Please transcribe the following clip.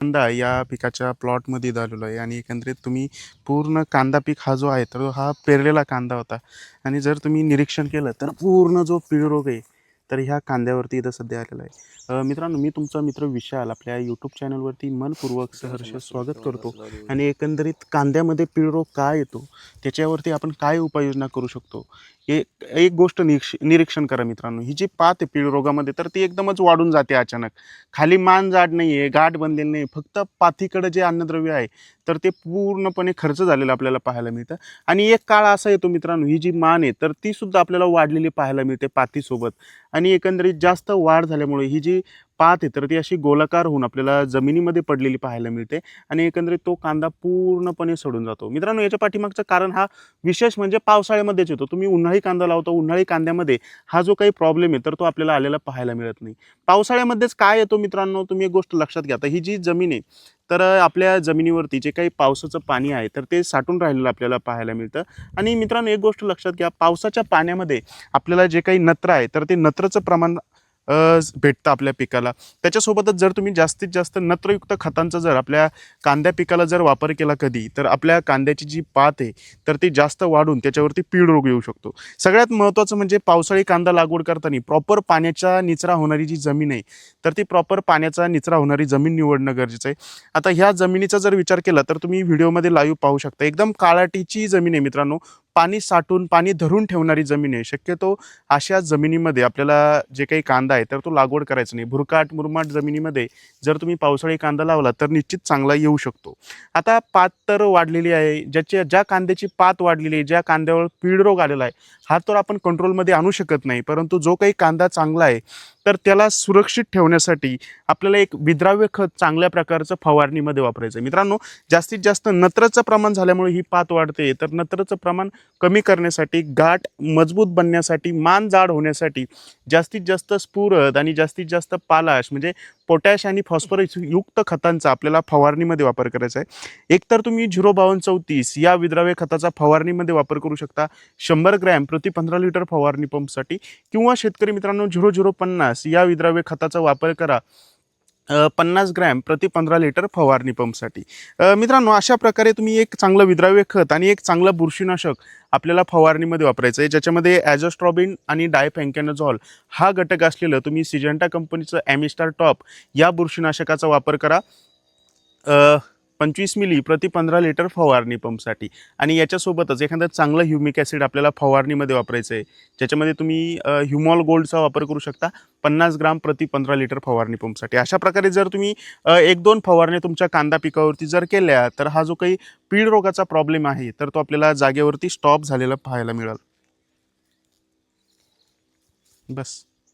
कांदा या पिकाच्या प्लॉटमध्ये झालेलो आहे आणि एकंदरीत तुम्ही पूर्ण कांदा पीक हा जो आहे तर हा पेरलेला कांदा होता. आणि जर तुम्ही निरीक्षण केलं तर पूर्ण जो पीळ रोग आहे तर ह्या कांद्यावरती इथं सध्या आलेला आहे. मित्रांनो मी तुमचा मित्र विशाल आपल्या यूट्यूब चॅनलवरती मनपूर्वक सहर्ष स्वागत करतो. आणि एकंदरीत कांद्यामध्ये पीळ रोग का येतो? त्याच्यावरती आपण काय उपाययोजना करू शकतो? एक एक गोष्ट निरीक्ष निरीक्षण करा मित्रांनो. ही जी पात आहे पीळ रोगामध्ये तर ती एकदमच वाढून जाते अचानक. खाली मान जाड नाही आहे गाठ बनलेली नाही फक्त पाथीकडे जे अन्नद्रव्य आहे तर ते पूर्णपणे खर्च झालेलं आपल्याला पाहायला मिळतं. आणि एक काळ असा येतो मित्रांनो ही जी मान आहे तर ती सुद्धा आपल्याला वाढलेली पाहायला मिळते पाथीसोबत आणि एकंदरीत जास्त वाढ झाल्यामुळे ही जी पात आहे तर ती अशी गोलाकार होऊन आपल्याला जमिनीमध्ये पडलेली पाहायला मिळते आणि एकंदरीत तो कांदा पूर्णपणे सडून जातो. मित्रांनो याच्या पाठीमागचं कारण हा विशेष म्हणजे पावसाळ्यामध्येच येतो. तुम्ही उन्हाळी कांदा लावता उन्हाळी कांद्यामध्ये हा जो काही प्रॉब्लेम आहे तर तो आपल्याला आलेला पाहायला मिळत नाही. पावसाळ्यामध्येच काय येतो मित्रांनो तुम्ही एक गोष्ट लक्षात घ्या. तर ही जी जमीन आहे तर आपल्या जमिनीवरती जे काही पावसाचं पाणी आहे तर ते साठून राहिलेलं आपल्याला पाहायला मिळतं. आणि मित्रांनो एक गोष्ट लक्षात घ्या पावसाच्या पाण्यामध्ये आपल्याला जे काही नत्र आहे तर ते नत्रचं प्रमाण भेटतं आपल्या पिकाला. त्याच्यासोबतच जर तुम्ही जास्तीत जास्त नत्रयुक्त खतांचा जर आपल्या कांद्या पिकाला जर वापर केला कधी तर आपल्या कांद्याची जी पात आहे तर ती जास्त वाढून त्याच्यावरती पीळ रोग येऊ शकतो. सगळ्यात महत्त्वाचं म्हणजे पावसाळी कांदा लागवड करताना प्रॉपर पाण्याचा निचरा होणारी जी जमीन आहे तर ती प्रॉपर पाण्याचा निचरा होणारी जमीन निवडणं गरजेचं आहे. आता ह्या जमिनीचा जर विचार केला तर तुम्ही व्हिडिओमध्ये लाईव्ह पाहू शकता. एकदम काळाटीची जमीन आहे मित्रांनो. पाणी साठून पाणी धरून ठेवणारी जमीन आहे. शक्यतो अशा जमिनीमध्ये आपल्याला जे काही कांदा आहे तर तो लागवड करायचा नाही. भुरकाट मुरमाट जमिनीमध्ये जर तुम्ही पावसाळी कांदा लावला तर निश्चित चांगला येऊ शकतो. आता पात तर वाढलेली आहे. ज्याच्या ज्या कांद्याची पात वाढलेली आहे ज्या कांद्यावर पीड रोग आलेला आहे हा तर आपण कंट्रोलमध्ये आणू शकत नाही. परंतु जो काही कांदा चांगला आहे तर त्याला सुरक्षित ठेवण्यासाठी आपल्याला एक विद्राव्य खत चांगल्या प्रकारचं फवारणीमध्ये वापरायचं आहे मित्रांनो जास्तीत जास्त नत्रचं प्रमाण झाल्यामुळे ही पात वाढते. तर नत्रचं प्रमाण कमी करण्यासाठी गाठ मजबूत बनण्यासाठी मान जाड होण्यासाठी जास्तीत जास्त स्फुरद आणि जास्तीत जास्त पालाश म्हणजे पोटॅश आणि फॉस्फरस युक्त खतांचा आपल्याला फवारणीमध्ये वापर करायचा आहे. एकतर तुम्ही झिरो बावन्न चौतीस या विद्राव्य खताचा फवारणीमध्ये वापर करू शकता. शंभर ग्रॅम प्रति पंधरा लिटर फवारणी पंपसाठी किंवा शेतकरी मित्रांनो झिरो झिरो पन्नास या विद्राव्य खताचा वापर करा. पन्नास ग्रॅम प्रति पंधरा लिटर फवारणी पंपसाठी. मित्रांनो अशा प्रकारे तुम्ही एक चांगलं विद्राव्य खत आणि एक चांगलं बुरशीनाशक आपल्याला फवारणीमध्ये वापरायचं आहे. ज्याच्यामध्ये ॲजोस्ट्रॉबिन आणि डायफँकॅनझॉल हा घटक असलेलं तुम्ही सिजंटा कंपनीचं ॲमिस्टार टॉप या बुरशीनाशकाचा वापर करा. पंचवीस मिली प्रति पंधरा लिटर फवारणी पंपसाठी. आणि याच्यासोबतच एखादं चांगलं ह्युमिक ॲसिड आपल्याला फवारणीमध्ये वापरायचं आहे. ज्याच्यामध्ये तुम्ही ह्युमॉल गोल्डचा वापर करू शकता. पन्नास ग्राम प्रति पंधरा लिटर फवारणी पंपसाठी. अशा प्रकारे जर तुम्ही एक दोन फवारण्या तुमच्या कांदा पिकावरती जर केल्या तर हा जो काही पीड रोगाचा प्रॉब्लेम आहे तर तो आपल्याला जागेवरती स्टॉप झालेला पाहायला मिळेल. बस.